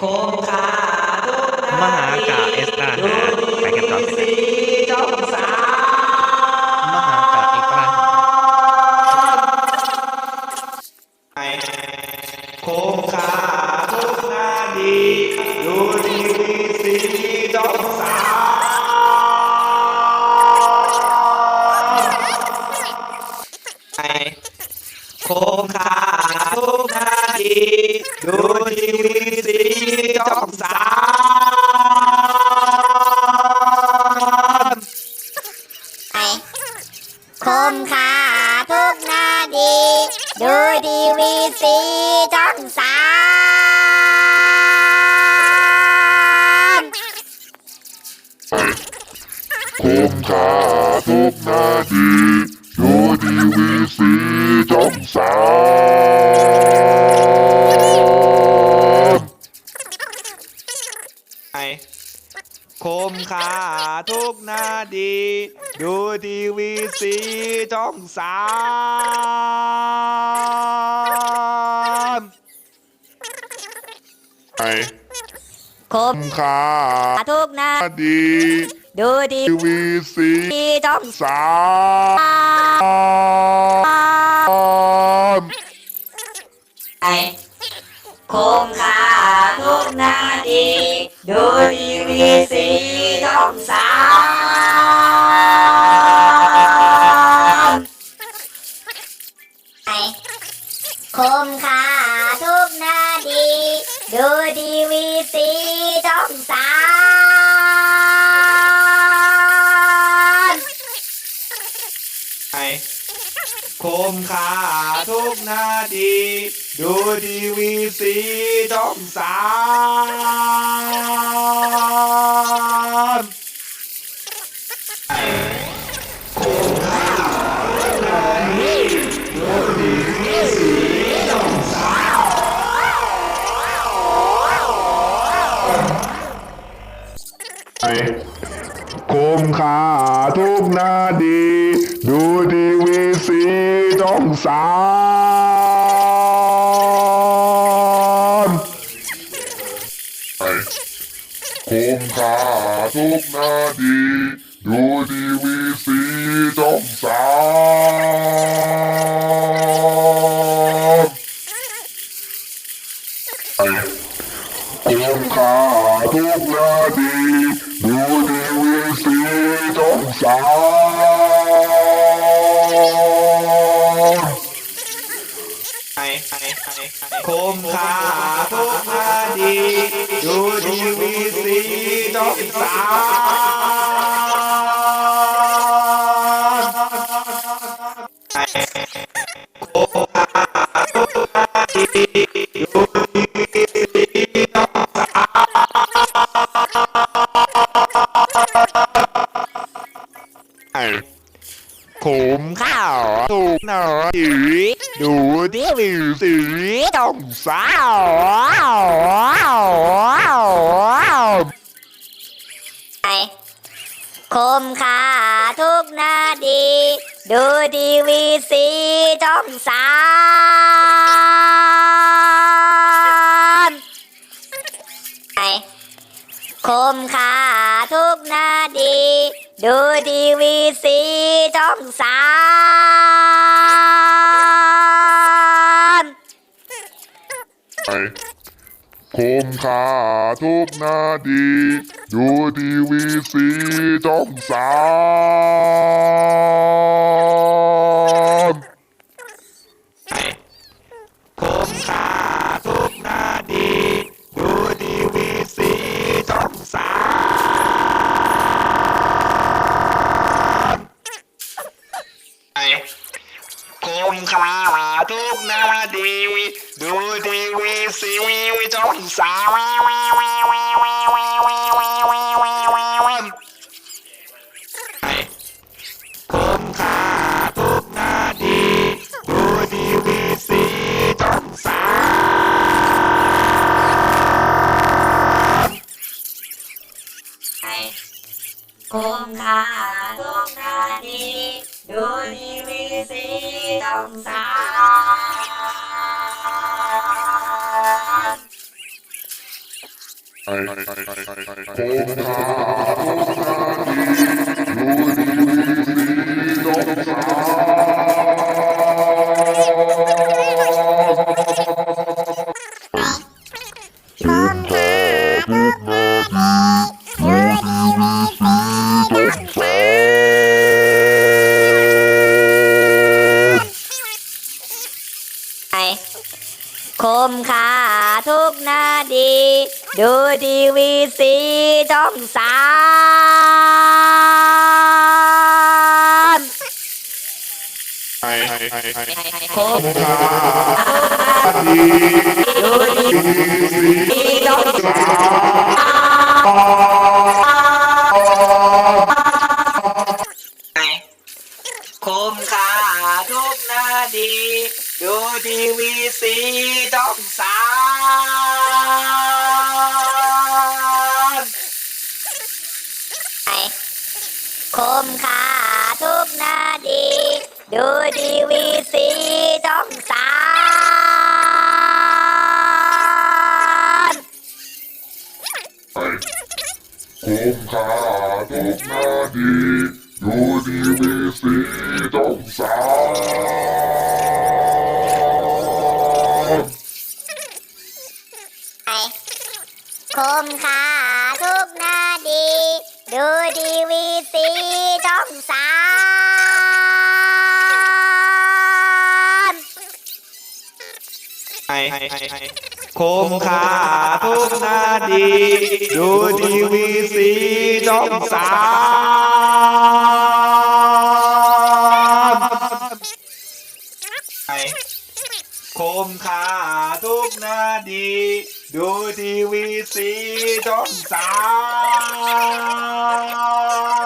คมคาทุกนมหากาเอสตราดูไปกันต่อไปสีช่องสามมหากาเอกราชคมคาทุกนาดีดูทีวีสีช่องสามคมคาทุกนา ดีดูทีวีสีช่องสามไปคมขาทุกนาดีดูดีวีซี ดูทีวีสีช่องสามไอ้คมคุ้มค่าทุกนาดี ดูทีวีสีช่องสามไปคมขาทุกนาดี ดูดีวีซีช่องสาม กนาดี ดูทีวีสีช่องสามคุ้มค่าทุกนาทีดูทีวีสีช่องสาม ผมค่าทุกนาทีดูทีวีสีจองสามคุ้มค่าทุกนาทีดูทีวีสีจองสาม คมคาทุกนาดีดูทีวีสีช่องสามขุมข้าวถูกหน่อย ดูทีวีสีช่องสามไปคมขาทุกนาดี ดูดีวีซีช่องสามไปคมขาทุกนาดีดูดีวีซีช่องสาม คมค่าทุกนาทีดูทีวีสีจ้องสาม assim. ไอ นาดี ดูทีวีสีช่องสามคมค่าดูทีวีสีช่องสาม คมค่าทุกนาดี ดูทีวีสีช่องสามคุ้มค่าทุกนาทีดูทีวีสีช่องสามคมค่าทุกนาดี ดูที วีสีช่องสามคมค่าทุกนาทีดูทีวีสีช่องสามคมค่าทุกนาทีดูทีวีสีช่องสาม